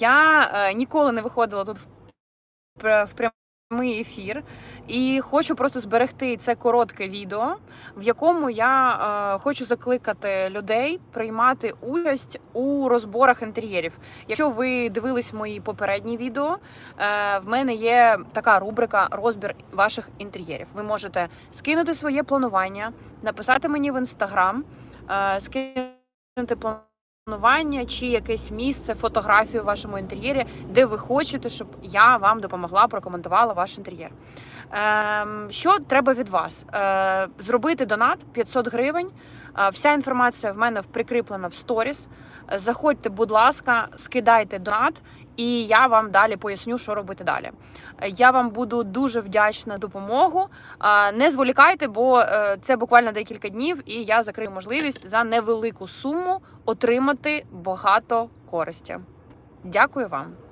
Я е, ніколи не виходила тут в, в прямий ефір, і хочу просто зберегти це коротке відео, в якому я е, хочу закликати людей приймати участь у розборах інтер'єрів. Якщо ви дивились мої попередні відео, е, в мене є така рубрика розбір ваших інтер'єрів. Ви можете скинути своє планування, написати мені в інстаграм, е, скинути планування чи якесь місце, фотографію в вашому інтер'єрі, де ви хочете, щоб я вам допомогла, прокоментувала ваш інтер'єр. Ем, що треба від вас? Е, зробити донат 500 гривень. Е, Вся інформація в мене прикріплена в сторіс. Е, Заходьте, будь ласка, скидайте донат, і я вам далі поясню, що робити далі. Я вам буду дуже вдячна допомогу. Не зволікайте, бо е, це буквально декілька днів, і я закрию можливість за невелику суму отримати багато користі. Дякую вам.